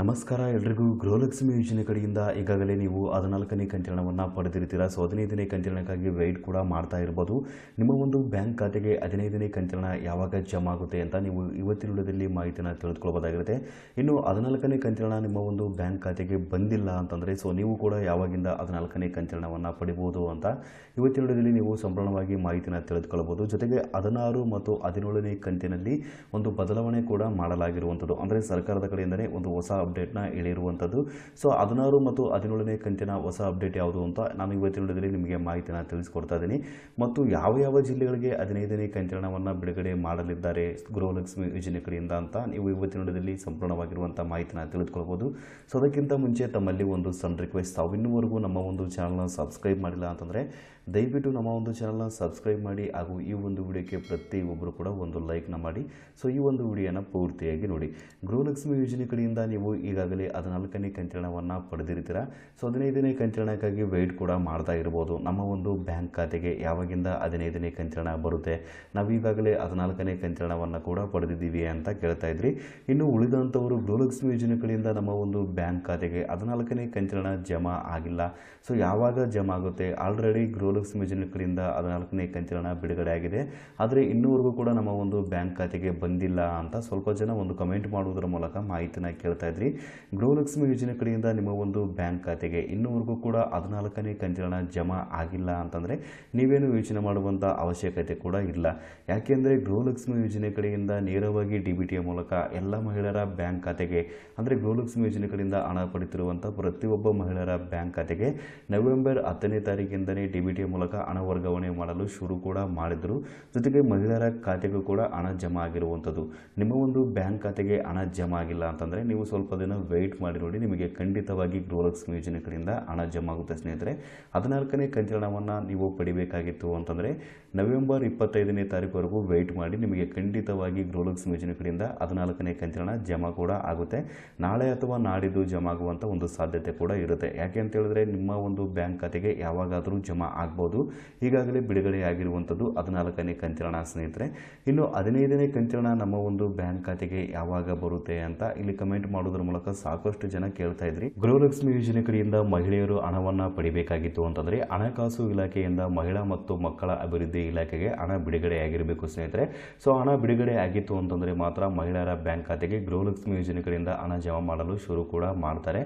ನಮಸ್ಕಾರ ಎಲ್ರಿಗೂ. ಗೃಹಲಕ್ಷ್ಮಿ ಯೋಜನೆ ಕಡೆಯಿಂದ ಈಗಾಗಲೇ ನೀವು ಹದಿನಾಲ್ಕನೇ ಕಂತಿರಣವನ್ನು ಪಡೆದಿರ್ತೀರಾ ಸೊ, ಹದಿನೈದನೇ ಕಂತಿರಣಕ್ಕಾಗಿ ವೆಯ್ಟ್ ಕೂಡ ಮಾಡ್ತಾ ಇರ್ಬೋದು. ನಿಮ್ಮ ಒಂದು ಬ್ಯಾಂಕ್ ಖಾತೆಗೆ ಹದಿನೈದನೇ ಕಂತಿರಣ ಯಾವಾಗ ಜಮಾ ಆಗುತ್ತೆ ಅಂತ ನೀವು ಇವತ್ತಿನ ವಿಡಿಯೋದಲ್ಲಿ ಮಾಹಿತಿನ ತಿಳಿದುಕೊಳ್ಬೋದಾಗಿರುತ್ತೆ. ಇನ್ನು ಹದಿನಾಲ್ಕನೇ ಕಂತಿರಣ ನಿಮ್ಮ ಒಂದು ಬ್ಯಾಂಕ್ ಖಾತೆಗೆ ಬಂದಿಲ್ಲ ಅಂತಂದರೆ, ಸೊ, ನೀವು ಕೂಡ ಯಾವಾಗಿಂದ ಹದಿನಾಲ್ಕನೇ ಕಂತಿರಣವನ್ನು ಪಡಿಬೋದು ಅಂತ ಇವತ್ತಿನ ವಿಡಿಯೋದಲ್ಲಿ ನೀವು ಸಂಪೂರ್ಣವಾಗಿ ಮಾಹಿತಿನ ತಿಳಿದುಕೊಳ್ಬೋದು. ಜೊತೆಗೆ ಹದಿನಾರು ಮತ್ತು ಹದಿನೇಳನೇ ಕಂತಿನಲ್ಲಿ ಒಂದು ಬದಲಾವಣೆ ಕೂಡ ಮಾಡಲಾಗಿರುವಂಥದ್ದು ಅಂದರೆ ಸರ್ಕಾರದ ಕಡೆಯಿಂದಲೇ ಒಂದು ಹೊಸ ಅಪ್ಡೇಟ್ನ ಹೇಳಿರುವಂಥದ್ದು ಸೊ ಹದಿನಾರು ಮತ್ತು ಹದಿನೇಳನೇ ಕಂತಿನ ಹೊಸ ಅಪ್ಡೇಟ್ ಯಾವುದು ಅಂತ ನಾನು ಇವತ್ತಿನ ವಿಡಿಯೋದಲ್ಲಿ ನಿಮಗೆ ಮಾಹಿತಿನ ತಿಳಿಸ್ಕೊಡ್ತಾ ಇದ್ದೀನಿ. ಮತ್ತು ಯಾವ ಯಾವ ಜಿಲ್ಲೆಗಳಿಗೆ ಹದಿನೈದನೇ ಕಂತಿನವನ್ನು ಬಿಡುಗಡೆ ಮಾಡಲಿದ್ದಾರೆ ಗೃಹಲಕ್ಷ್ಮಿ ಯೋಜನೆ ಕಡೆಯಿಂದ ಅಂತ ನೀವು ಇವತ್ತಿನ ವಿಡಿಯೋದಲ್ಲಿ ಸಂಪೂರ್ಣವಾಗಿರುವಂಥ ಮಾಹಿತಿನ ತಿಳಿದುಕೊಳ್ಬೋದು. ಸೊ ಅದಕ್ಕಿಂತ ಮುಂಚೆ ತಮ್ಮಲ್ಲಿ ಒಂದು ಸಣ್ಣ ರಿಕ್ವೆಸ್ಟ್ ತಾವು ಇನ್ನೂವರೆಗೂ ನಮ್ಮ ಒಂದು ಚಾನಲ್ನ ಸಬ್ಸ್ಕ್ರೈಬ್ ಮಾಡಿಲ್ಲ ಅಂತಂದರೆ ದಯವಿಟ್ಟು ನಮ್ಮ ಒಂದು ಚಾನಲ್ನ ಸಬ್ಸ್ಕ್ರೈಬ್ ಮಾಡಿ ಹಾಗೂ ಈ ಒಂದು ವಿಡಿಯೋಕ್ಕೆ ಪ್ರತಿಯೊಬ್ಬರು ಕೂಡ ಒಂದು ಲೈಕ್ನ ಮಾಡಿ. ಸೊ ಈ ಒಂದು ವಿಡಿಯೋನ ಪೂರ್ತಿಯಾಗಿ ನೋಡಿ. ಗೃಹಲಕ್ಷ್ಮಿ ಯೋಜನೆ ಕಡೆಯಿಂದ ನೀವು ಈಗಾಗಲೇ ಹದಿನಾಲ್ಕನೇ ಕಂತಿರಣವನ್ನು ಪಡೆದಿರ್ತೀರಾ? ಸೊ, ಹದಿನೈದನೇ ಕಂತಿರಣಕ್ಕಾಗಿ ವೆಯ್ಟ್ ಕೂಡ ಮಾಡ್ತಾ ಇರ್ಬೋದು. ನಮ್ಮ ಒಂದು ಬ್ಯಾಂಕ್ ಖಾತೆಗೆ ಯಾವಾಗಿಂದ ಹದಿನೈದನೇ ಕಂತಿರಣ ಬರುತ್ತೆ? ನಾವು ಈಗಾಗಲೇ ಹದಿನಾಲ್ಕನೇ ಕಂತಿರಣವನ್ನು ಕೂಡ ಪಡೆದಿದ್ದೀವಿ ಅಂತ ಕೇಳ್ತಾ ಇದ್ರಿ. ಇನ್ನು ಉಳಿದಂಥವರು ಗೃಹಲಕ್ಷ್ಮಿ ಯೋಜನೆ ಕಡೆಯಿಂದ ನಮ್ಮ ಒಂದು ಬ್ಯಾಂಕ್ ಖಾತೆಗೆ ಹದಿನಾಲ್ಕನೇ ಕಂತಿರಣ ಜಮಾ ಆಗಿಲ್ಲ. ಸೊ, ಯಾವಾಗ ಜಮಾ ಆಗುತ್ತೆ? ಆಲ್ರೆಡಿ ಗೃಹಲಕ್ಷ್ಮಿ ಯೋಜನೆ ಕಡೆಯಿಂದ ಹದಿನಾಲ್ಕನೇ ಕಂತಿರಣ ಬಿಡುಗಡೆ ಆಗಿದೆ. ಆದರೆ ಇನ್ನೂವರೆಗೂ ಕೂಡ ನಮ್ಮ ಒಂದು ಬ್ಯಾಂಕ್ ಖಾತೆಗೆ ಬಂದಿಲ್ಲ ಅಂತ ಸ್ವಲ್ಪ ಜನ ಒಂದು ಕಮೆಂಟ್ ಮಾಡುವುದರ ಮೂಲಕ ಮಾಹಿತಿನ ಕೇಳ್ತಾ ಇದ್ರಿ ಗೃಹಲಕ್ಷ್ಮಿ ಯೋಜನೆ ಕಡೆಯಿಂದ ನಿಮ್ಮ ಒಂದು ಬ್ಯಾಂಕ್ ಖಾತೆಗೆ ಇನ್ನೂವರೆಗೂ ಕೂಡ ಹದಿನಾಲ್ಕನೇ ಕಂತಿನ ಜಮಾ ಆಗಿಲ್ಲ ಅಂತಂದರೆ ನೀವೇನು ಯೋಚನೆ ಮಾಡುವಂಥ ಅವಶ್ಯಕತೆ ಕೂಡ ಇಲ್ಲ. ಯಾಕೆಂದರೆ ಗೃಹಲಕ್ಷ್ಮಿ ಯೋಜನೆ ಕಡೆಯಿಂದ ನೇರವಾಗಿ ಡಿ ಮೂಲಕ ಎಲ್ಲ ಮಹಿಳೆಯರ ಬ್ಯಾಂಕ್ ಖಾತೆಗೆ, ಅಂದರೆ ಗೃಹಲಕ್ಷ್ಮಿ ಯೋಜನೆ ಕಡೆಯಿಂದ ಹಣ ಪಡೆತಿರುವಂಥ ಪ್ರತಿಯೊಬ್ಬ ಮಹಿಳೆಯರ ಬ್ಯಾಂಕ್ ಖಾತೆಗೆ ನವೆಂಬರ್ ಹತ್ತನೇ ತಾರೀಕಿಂದಲೇ ಡಿ ಮೂಲಕ ಹಣ ವರ್ಗಾವಣೆ ಮಾಡಲು ಶುರು ಕೂಡ ಮಾಡಿದರು. ಜೊತೆಗೆ ಮಹಿಳೆಯರ ಖಾತೆಗೂ ಕೂಡ ಹಣ ಜಮಾ ಆಗಿರುವಂಥದ್ದು ನಿಮ್ಮ ಒಂದು ಬ್ಯಾಂಕ್ ಖಾತೆಗೆ ಹಣ ಜಮಾ ಆಗಿಲ್ಲ ಅಂತಂದರೆ ನೀವು ಸ್ವಲ್ಪ ದಿನ ವೆಯ್ಟ್ ಮಾಡಿ ನೋಡಿ ನಿಮಗೆ ಖಂಡಿತವಾಗಿ ಗೃಹಲಕ್ಷ್ಮಿ ಯೋಜನೆ ಕಡೆಯಿಂದ ಹಣ ಜಮಾ ಆಗುತ್ತೆ ಸ್ನೇಹಿತರೆ. ಹದಿನಾಲ್ಕನೇ ಕಂತಿರಣವನ್ನು ನೀವು ಪಡಿಬೇಕಾಗಿತ್ತು ಅಂತಂದರೆ ನವೆಂಬರ್ ಇಪ್ಪತ್ತೈದನೇ ತಾರೀಕುವರೆಗೂ ವೆಯ್ಟ್ ಮಾಡಿ ನಿಮಗೆ ಖಂಡಿತವಾಗಿ ಗೃಹಲಕ್ಷ್ಮಿ ಯೋಜನೆ ಕಡೆಯಿಂದ ಹದಿನಾಲ್ಕನೇ ಕಂತಿರಣ ಜಮಾ ಕೂಡ ಆಗುತ್ತೆ. ನಾಳೆ ಅಥವಾ ನಾಡಿದ್ದು ಜಮಾ ಆಗುವಂಥ ಒಂದು ಸಾಧ್ಯತೆ ಕೂಡ ಇರುತ್ತೆ. ಯಾಕೆ ಅಂತ ಹೇಳಿದ್ರೆ ನಿಮ್ಮ ಒಂದು ಬ್ಯಾಂಕ್ ಖಾತೆಗೆ ಯಾವಾಗಾದರೂ ಜಮಾ ಆಗ್ಬೋದು. ಈಗಾಗಲೇ ಬಿಡುಗಡೆಯಾಗಿರುವಂಥದ್ದು ಹದಿನಾಲ್ಕನೇ ಕಂತಿರಣ ಸ್ನೇಹಿತರೆ. ಇನ್ನು ಹದಿನೈದನೇ ಕಂತಿನ ನಮ್ಮ ಒಂದು ಬ್ಯಾಂಕ್ ಖಾತೆಗೆ ಯಾವಾಗ ಬರುತ್ತೆ ಅಂತ ಇಲ್ಲಿ ಕಮೆಂಟ್ ಮಾಡೋದ್ರ ಮೂಲಕ ಸಾಕಷ್ಟು ಜನ ಕೇಳ್ತಾ ಇದ್ರಿ. ಗೃಹಲಕ್ಷ್ಮಿ ಯೋಜನೆ ಕಡೆಯಿಂದ ಮಹಿಳೆಯರು ಹಣವನ್ನ ಪಡಿಬೇಕಾಗಿತ್ತು ಅಂತಂದ್ರೆ ಹಣಕಾಸು ಇಲಾಖೆಯಿಂದ ಮಹಿಳಾ ಮತ್ತು ಮಕ್ಕಳ ಅಭಿವೃದ್ಧಿ ಇಲಾಖೆಗೆ ಹಣ ಬಿಡುಗಡೆ ಆಗಿರಬೇಕು ಸ್ನೇಹಿತರೆ. ಸೊ, ಹಣ ಬಿಡುಗಡೆ ಆಗಿತ್ತು ಅಂತಂದ್ರೆ ಮಾತ್ರ ಮಹಿಳೆಯರ ಬ್ಯಾಂಕ್ ಖಾತೆಗೆ ಗೃಹಲಕ್ಷ್ಮಿ ಯೋಜನೆ ಕಡೆಯಿಂದ ಹಣ ಜಮಾ ಮಾಡಲು ಶುರು ಕೂಡ ಮಾಡ್ತಾರೆ.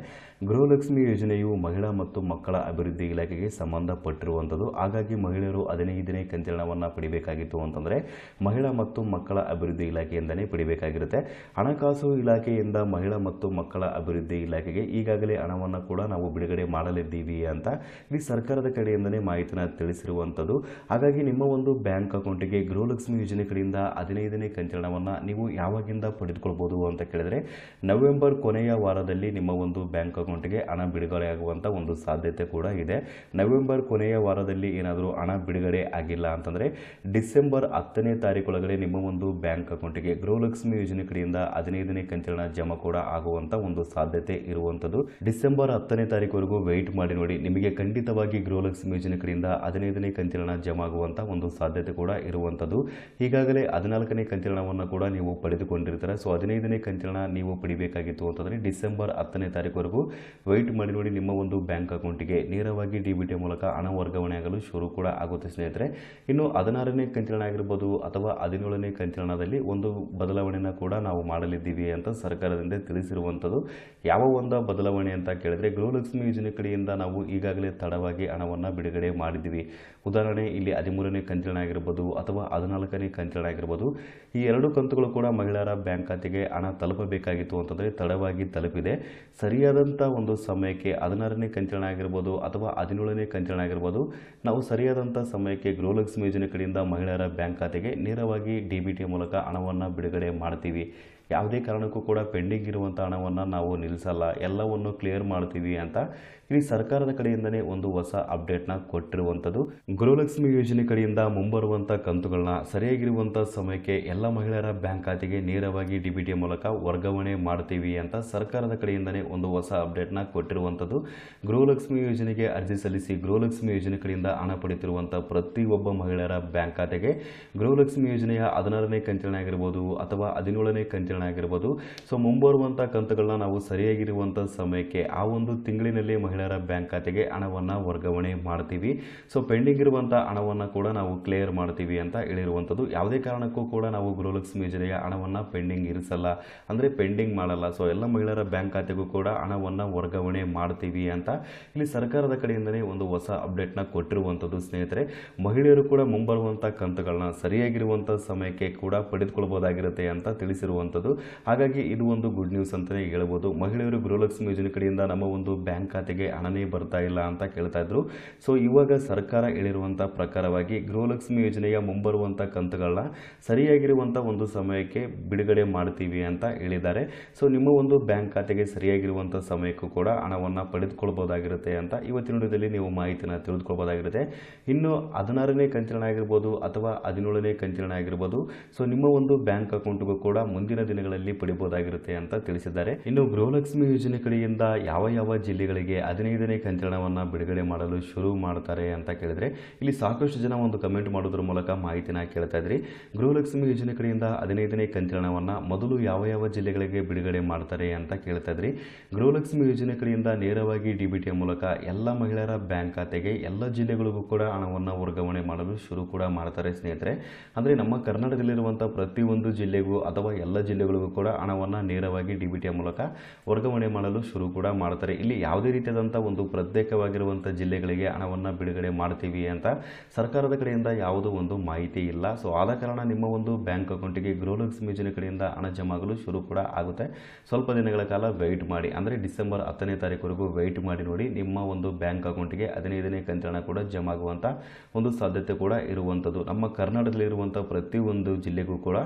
ಗೃಹಲಕ್ಷ್ಮಿ ಯೋಜನೆಯು ಮಹಿಳಾ ಮತ್ತು ಮಕ್ಕಳ ಅಭಿವೃದ್ಧಿ ಇಲಾಖೆಗೆ ಸಂಬಂಧಪಟ್ಟಿರುವಂಥದ್ದು. ಹಾಗಾಗಿ ಮಹಿಳೆಯರು ಹದಿನೈದನೇ ಕಂತಿರಣವನ್ನು ಪಡಿಬೇಕಾಗಿತ್ತು ಅಂತಂದರೆ ಮಹಿಳಾ ಮತ್ತು ಮಕ್ಕಳ ಅಭಿವೃದ್ಧಿ ಇಲಾಖೆಯಿಂದಲೇ ಪಡಿಬೇಕಾಗಿರುತ್ತೆ. ಹಣಕಾಸು ಇಲಾಖೆಯಿಂದ ಮಹಿಳಾ ಮತ್ತು ಮಕ್ಕಳ ಅಭಿವೃದ್ಧಿ ಇಲಾಖೆಗೆ ಈಗಾಗಲೇ ಹಣವನ್ನು ಕೂಡ ನಾವು ಬಿಡುಗಡೆ ಮಾಡಲಿದ್ದೀವಿ ಅಂತ ಇಲ್ಲಿ ಸರ್ಕಾರದ ಕಡೆಯಿಂದಲೇ ಮಾಹಿತಿನ ತಿಳಿಸಿರುವಂಥದ್ದು ಹಾಗಾಗಿ ನಿಮ್ಮ ಒಂದು ಬ್ಯಾಂಕ್ ಅಕೌಂಟಿಗೆ ಗೃಹಲಕ್ಷ್ಮಿ ಯೋಜನೆ ಕಡೆಯಿಂದ ಹದಿನೈದನೇ ಕಂತಿರಣವನ್ನು ನೀವು ಯಾವಾಗಿಂದ ಪಡೆದುಕೊಳ್ಬೋದು ಅಂತ ಕೇಳಿದರೆ, ನವೆಂಬರ್ ಕೊನೆಯ ವಾರದಲ್ಲಿ ನಿಮ್ಮ ಒಂದು ಬ್ಯಾಂಕ್ ಅಕೌಂಟಿಗೆ ಹಣ ಬಿಡುಗಡೆ ಆಗುವಂಥ ಒಂದು ಸಾಧ್ಯತೆ ಕೂಡ ಇದೆ. ನವೆಂಬರ್ ಕೊನೆಯ ವಾರದಲ್ಲಿ ಏನಾದರೂ ಹಣ ಬಿಡುಗಡೆ ಆಗಿಲ್ಲ ಅಂತಂದರೆ, ಡಿಸೆಂಬರ್ ಹತ್ತನೇ ತಾರೀಕೊಳಗಡೆ ನಿಮ್ಮ ಒಂದು ಬ್ಯಾಂಕ್ ಅಕೌಂಟಿಗೆ ಗೃಹಲಕ್ಷ್ಮಿ ಯೋಜನೆ ಕಡೆಯಿಂದ ಹದಿನೈದನೇ ಕಂತಿರಣ ಜಮಾ ಕೂಡ ಆಗುವಂಥ ಒಂದು ಸಾಧ್ಯತೆ ಇರುವಂಥದ್ದು. ಡಿಸೆಂಬರ್ ಹತ್ತನೇ ತಾರೀಕುವರೆಗೂ ವೆಯ್ಟ್ ಮಾಡಿ ನೋಡಿ. ನಿಮಗೆ ಖಂಡಿತವಾಗಿ ಗ್ರೋಲಕ್ಸ್ ಯೋಜನೆ ಕಡೆಯಿಂದ ಹದಿನೈದನೇ ಕಂತಿರಣ ಜಮಾ ಒಂದು ಸಾಧ್ಯತೆ ಕೂಡ ಇರುವಂಥದ್ದು. ಈಗಾಗಲೇ ಹದಿನಾಲ್ಕನೇ ಕಂತಿರಣವನ್ನು ಕೂಡ ನೀವು ಪಡೆದುಕೊಂಡಿರ್ತಾರೆ. ಸೊ ಹದಿನೈದನೇ ಕಂತಿರಣ ನೀವು ಪಡಿಬೇಕಾಗಿತ್ತು ಅಂತಂದರೆ ಡಿಸೆಂಬರ್ ಹತ್ತನೇ ತಾರೀಕುವರೆಗೂ ವೆಯ್ಟ್ ಮಾಡಿ ನೋಡಿ ನಿಮ್ಮ ಒಂದು ಬ್ಯಾಂಕ್ ಅಕೌಂಟಿಗೆ ನೇರವಾಗಿ ಡಿ ಮೂಲಕ ಹಣ ವರ್ಗಾವಣೆ ಆಗಲು ಶುರು ಕೂಡ ಆಗುತ್ತೆ ಸ್ನೇಹಿತರೆ. ಇನ್ನು ಹದಿನಾರನೇ ಕಂತಿರಣ ಆಗಿರ್ಬೋದು ಅಥವಾ ಹದಿನೇಳನೇ ಕಂತಿರಣದಲ್ಲಿ ಒಂದು ಬದಲಾವಣೆಯನ್ನು ಕೂಡ ನಾವು ಮಾಡಲಿದ್ದೀವಿ ಅಂತ ಸರ್ಕಾರದಿಂದ ತಿಳಿಸಿರುವಂಥದ್ದು ಯಾವ ಒಂದು ಬದಲಾವಣೆ ಅಂತ ಕೇಳಿದರೆ ಗೃಹಲಕ್ಷ್ಮಿ ಯೋಜನೆ ಕಡೆಯಿಂದ ನಾವು ಈಗಾಗಲೇ ತಡವಾಗಿ ಹಣವನ್ನು ಬಿಡುಗಡೆ ಮಾಡಿದ್ದೀವಿ. ಉದಾಹರಣೆ, ಇಲ್ಲಿ ಹದಿಮೂರನೇ ಕಂತಿರಣ ಆಗಿರ್ಬೋದು ಅಥವಾ ಹದಿನಾಲ್ಕನೇ ಕಂತಿರಣ ಆಗಿರ್ಬೋದು. ಈ ಎರಡು ಕಂತುಗಳು ಕೂಡ ಮಹಿಳೆಯರ ಬ್ಯಾಂಕ್ ಖಾತೆಗೆ ಹಣ ತಲುಪಬೇಕಾಗಿತ್ತು ಅಂತಂದರೆ ತಡವಾಗಿ ತಲುಪಿದೆ. ಸರಿಯಾದಂಥ ಒಂದು ಸಮಯಕ್ಕೆ ಹದಿನಾರನೇ ಕಂತಿರಣ ಆಗಿರ್ಬೋದು ಅಥವಾ ಹದಿನೇಳನೇ ಕಂತಿರಣ ಆಗಿರ್ಬೋದು, ನಾವು ಸರಿಯಾದಂಥ ಸಮಯಕ್ಕೆ ಗೃಹಲಕ್ಷ್ಮಿ ಯೋಜನೆ ಕಡೆಯಿಂದ ಮಹಿಳೆಯರ ಬ್ಯಾಂಕ್ ಖಾತೆಗೆ ನೇರವಾಗಿ ಡಿ ಮೂಲಕ ಹಣವನ್ನು ಬಿಡುಗಡೆ ಮಾಡ್ತೀವಿ. ಯಾವುದೇ ಕಾರಣಕ್ಕೂ ಕೂಡ ಪೆಂಡಿಂಗ್ ಇರುವಂಥ ಹಣವನ್ನು ನಾವು ನಿಲ್ಲಿಸಲ್ಲ ಎಲ್ಲವನ್ನು ಕ್ಲಿಯರ್ ಮಾಡ್ತೀವಿ ಅಂತ ಇಲ್ಲಿ ಸರ್ಕಾರದ ಕಡೆಯಿಂದನೇ ಒಂದು ಹೊಸ ಅಪ್ಡೇಟ್ನ ಕೊಟ್ಟಿರುವಂಥದ್ದು ಗೃಹಲಕ್ಷ್ಮಿ ಯೋಜನೆ ಕಡೆಯಿಂದ ಮುಂಬರುವಂಥ ಕಂತುಗಳನ್ನ ಸರಿಯಾಗಿರುವಂಥ ಸಮಯಕ್ಕೆ ಎಲ್ಲ ಮಹಿಳೆಯರ ಬ್ಯಾಂಕ್ ಖಾತೆಗೆ ನೇರವಾಗಿ ಡಿ ಮೂಲಕ ವರ್ಗಾವಣೆ ಮಾಡ್ತೀವಿ ಅಂತ ಸರ್ಕಾರದ ಕಡೆಯಿಂದನೇ ಒಂದು ಹೊಸ ಅಪ್ಡೇಟ್ನ ಕೊಟ್ಟಿರುವಂಥದ್ದು ಗೃಹಲಕ್ಷ್ಮಿ ಯೋಜನೆಗೆ ಅರ್ಜಿ ಸಲ್ಲಿಸಿ ಗೃಹಲಕ್ಷ್ಮಿ ಯೋಜನೆ ಕಡೆಯಿಂದ ಹಣ ಪಡೆಯುತ್ತಿರುವಂಥ ಪ್ರತಿಯೊಬ್ಬ ಮಹಿಳೆಯರ ಬ್ಯಾಂಕ್ ಖಾತೆಗೆ ಗೃಹಲಕ್ಷ್ಮಿ ಯೋಜನೆಯ ಹದಿನಾರನೇ ಕಂಚಿನ ಆಗಿರ್ಬೋದು ಅಥವಾ ಹದಿನೇಳನೇ ಕಂತಿರಣ ಕಂತಿನ ಆಗಿರ್ಬೋದು ಸೊ ಮುಂಬರುವಂಥ ಕಂತುಗಳನ್ನ ನಾವು ಸರಿಯಾಗಿರುವಂಥ ಸಮಯಕ್ಕೆ ಆ ಒಂದು ತಿಂಗಳಿನಲ್ಲಿ ಮಹಿಳೆಯರ ಬ್ಯಾಂಕ್ ಖಾತೆಗೆ ಹಣವನ್ನು ವರ್ಗಾವಣೆ ಮಾಡ್ತೀವಿ. ಸೊ ಪೆಂಡಿಂಗ್ ಇರುವಂಥ ಹಣವನ್ನು ಕೂಡ ನಾವು ಕ್ಲಿಯರ್ ಮಾಡ್ತೀವಿ ಅಂತ ಹೇಳಿರುವಂಥದ್ದು. ಯಾವುದೇ ಕಾರಣಕ್ಕೂ ಕೂಡ ನಾವು ಗೃಹಲಕ್ಷ್ಮಿ ಯೋಜನೆಯ ಹಣವನ್ನು ಪೆಂಡಿಂಗ್ ಇರಿಸಲ್ಲ. ಅಂದರೆ ಪೆಂಡಿಂಗ್ ಮಾಡಲ್ಲ. ಸೊ ಎಲ್ಲ ಮಹಿಳೆಯರ ಬ್ಯಾಂಕ್ ಖಾತೆಗೂ ಕೂಡ ಹಣವನ್ನು ವರ್ಗಾವಣೆ ಮಾಡ್ತೀವಿ ಅಂತ ಇಲ್ಲಿ ಸರ್ಕಾರದ ಕಡೆಯಿಂದಲೇ ಒಂದು ಹೊಸ ಅಪ್ಡೇಟ್ನ ಕೊಟ್ಟಿರುವಂಥದ್ದು ಸ್ನೇಹಿತರೆ. ಮಹಿಳೆಯರು ಕೂಡ ಮುಂಬರುವಂಥ ಕಂತುಗಳನ್ನ ಸರಿಯಾಗಿರುವಂಥ ಸಮಯಕ್ಕೆ ಕೂಡ ಪಡೆದುಕೊಳ್ಬೋದಾಗಿರುತ್ತೆ ಅಂತ ತಿಳಿಸಿರುವಂಥದ್ದು. ಹಾಗಾಗಿ ಇದು ಒಂದು ಗುಡ್ ನ್ಯೂಸ್ ಅಂತಲೇ ಹೇಳ್ಬೋದು. ಮಹಿಳೆಯರು ಗೃಹಲಕ್ಷ್ಮಿ ಯೋಜನೆ ಕಡೆಯಿಂದ ನಮ್ಮ ಒಂದು ಬ್ಯಾಂಕ್ ಖಾತೆಗೆ ಹಣನೇ ಬರ್ತಾ ಇಲ್ಲ ಅಂತ ಕೇಳ್ತಾ ಇದ್ರು. ಸೊ ಇವಾಗ ಸರ್ಕಾರ ಹೇಳಿರುವಂಥ ಪ್ರಕಾರವಾಗಿ ಗೃಹಲಕ್ಷ್ಮಿ ಯೋಜನೆಯ ಮುಂಬರುವಂಥ ಕಂತುಗಳನ್ನ ಸರಿಯಾಗಿರುವಂಥ ಒಂದು ಸಮಯಕ್ಕೆ ಬಿಡುಗಡೆ ಮಾಡ್ತೀವಿ ಅಂತ ಹೇಳಿದ್ದಾರೆ. ಸೊ ನಿಮ್ಮ ಒಂದು ಬ್ಯಾಂಕ್ ಖಾತೆಗೆ ಸರಿಯಾಗಿರುವಂಥ ಸಮಯಕ್ಕೂ ಕೂಡ ಹಣವನ್ನು ಪಡೆದುಕೊಳ್ಬೋದಾಗಿರುತ್ತೆ ಅಂತ ಇವತ್ತಿನ ವಿಡಿಯೋದಲ್ಲಿ ನೀವು ಮಾಹಿತಿನ ತಿಳಿದುಕೊಳ್ಬೋದಾಗಿರುತ್ತೆ. ಇನ್ನು ಹದಿನಾರನೇ ಕಂತಿನ ಆಗಿರ್ಬೋದು ಅಥವಾ ಹದಿನೇಳನೇ ಕಂತಿನ ಆಗಿರ್ಬೋದು. ಸೊ ನಿಮ್ಮ ಒಂದು ಬ್ಯಾಂಕ್ ಅಕೌಂಟ್ಗೂ ಕೂಡ ಮುಂದಿನ ದಿನಗಳಲ್ಲಿ ಪಡಿಬಹುದಾಗಿರುತ್ತೆ ಅಂತ ತಿಳಿಸಿದ್ದಾರೆ. ಇನ್ನು ಗೃಹಲಕ್ಷ್ಮಿ ಯೋಜನೆ ಕಡೆಯಿಂದ ಯಾವ ಯಾವ ಜಿಲ್ಲೆಗಳಿಗೆ ಹದಿನೈದನೇ ಕಂತಿನವನ್ನು ಬಿಡುಗಡೆ ಮಾಡಲು ಶುರು ಮಾಡ್ತಾರೆ ಅಂತ ಕೇಳಿದ್ರೆ, ಇಲ್ಲಿ ಸಾಕಷ್ಟು ಜನ ಒಂದು ಕಮೆಂಟ್ ಮಾಡೋದ್ರ ಮೂಲಕ ಮಾಹಿತಿನ ಕೇಳ್ತಾ ಇದ್ರಿ. ಗೃಹಲಕ್ಷ್ಮಿ ಯೋಜನೆ ಕಡೆಯಿಂದ ಹದಿನೈದನೇ ಕಂತಿನವನ್ನು ಮೊದಲು ಯಾವ ಯಾವ ಜಿಲ್ಲೆಗಳಿಗೆ ಬಿಡುಗಡೆ ಮಾಡ್ತಾರೆ ಅಂತ ಕೇಳ್ತಾ ಇದ್ರಿ. ಗೃಹಲಕ್ಷ್ಮಿ ಯೋಜನೆ ಕಡೆಯಿಂದ ನೇರವಾಗಿ ಡಿ ಬಿ ಟಿಯ ಮೂಲಕ ಎಲ್ಲ ಮಹಿಳೆಯರ ಬ್ಯಾಂಕ್ ಖಾತೆಗೆ ಎಲ್ಲ ಜಿಲ್ಲೆಗಳಿಗೂ ಕೂಡ ಹಣವನ್ನು ವರ್ಗಾವಣೆ ಮಾಡಲು ಶುರು ಕೂಡ ಮಾಡ್ತಾರೆ ಸ್ನೇಹಿತರೆ. ಅಂದರೆ ನಮ್ಮ ಕರ್ನಾಟಕದಲ್ಲಿರುವಂಥ ಪ್ರತಿಯೊಂದು ಜಿಲ್ಲೆಗೂ ಅಥವಾ ಎಲ್ಲ ಜಿಲ್ಲೆಗಳಿಗೂ ಕೂಡ ಹಣವನ್ನು ನೇರವಾಗಿ ಡಿ ಬಿ ಮೂಲಕ ವರ್ಗಾವಣೆ ಮಾಡಲು ಶುರು ಕೂಡ ಮಾಡ್ತಾರೆ. ಇಲ್ಲಿ ಯಾವುದೇ ರೀತಿಯಾದಂಥ ಒಂದು ಪ್ರತ್ಯೇಕವಾಗಿರುವಂಥ ಜಿಲ್ಲೆಗಳಿಗೆ ಹಣವನ್ನು ಬಿಡುಗಡೆ ಮಾಡ್ತೀವಿ ಅಂತ ಸರ್ಕಾರದ ಕಡೆಯಿಂದ ಯಾವುದೋ ಒಂದು ಮಾಹಿತಿ ಇಲ್ಲ. ಸೊ ಆದ ಕಾರಣ ನಿಮ್ಮ ಒಂದು ಬ್ಯಾಂಕ್ ಅಕೌಂಟಿಗೆ ಗೃಹಲಕ್ಷ್ಮಿ ಯೋಜನೆ ಕಡೆಯಿಂದ ಹಣ ಜಮಾಗಲು ಶುರು ಕೂಡ ಆಗುತ್ತೆ. ಸ್ವಲ್ಪ ದಿನಗಳ ಕಾಲ ವೆಯ್ಟ್ ಮಾಡಿ, ಅಂದರೆ ಡಿಸೆಂಬರ್ ಹತ್ತನೇ ತಾರೀಕುವರೆಗೂ ವೆಯ್ಟ್ ಮಾಡಿ ನೋಡಿ ನಿಮ್ಮ ಒಂದು ಬ್ಯಾಂಕ್ ಅಕೌಂಟಿಗೆ ಹದಿನೈದನೇ ಕಂತಿನ ಕೂಡ ಜಮಾಗುವಂಥ ಒಂದು ಸಾಧ್ಯತೆ ಕೂಡ ಇರುವಂಥದ್ದು ನಮ್ಮ ಕರ್ನಾಟಕದಲ್ಲಿರುವಂಥ ಪ್ರತಿಯೊಂದು ಜಿಲ್ಲೆಗೂ ಕೂಡ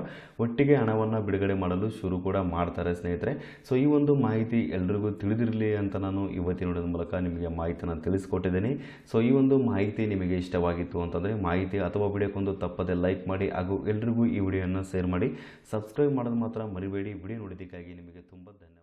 ಒಟ್ಟಿಗೆ ಹಣವನ್ನು ಬಿಡುಗಡೆ ಮಾಡಲು ಶುರು ಕೂಡ ಮಾಡ್ತಾರೆ ಸ್ನೇಹಿತರೆ. ಸೊ ಈ ಒಂದು ಮಾಹಿತಿ ಎಲ್ರಿಗೂ ತಿಳಿದಿರಲಿ ಅಂತ ನಾನು ಇವತ್ತಿನ ನೋಡೋದ್ರ ಮೂಲಕ ನಿಮಗೆ ಮಾಹಿತಿಯನ್ನು ತಿಳಿಸ್ಕೊಟ್ಟಿದ್ದೀನಿ. ಸೊ ಈ ಒಂದು ಮಾಹಿತಿ ನಿಮಗೆ ಇಷ್ಟವಾಗಿತ್ತು ಅಂತಂದರೆ ಮಾಹಿತಿ ಅಥವಾ ವಿಡಿಯೋಕ್ಕೊಂದು ತಪ್ಪದೆ ಲೈಕ್ ಮಾಡಿ ಹಾಗೂ ಎಲ್ರಿಗೂ ಈ ವಿಡಿಯೋನ ಶೇರ್ ಮಾಡಿ. ಸಬ್ಸ್ಕ್ರೈಬ್ ಮಾಡೋದು ಮಾತ್ರ ಮರಿಬೇಡಿ. ವಿಡಿಯೋ ನೋಡಿದ್ದಕ್ಕಾಗಿ ನಿಮಗೆ ತುಂಬ ಧನ್ಯವಾದ.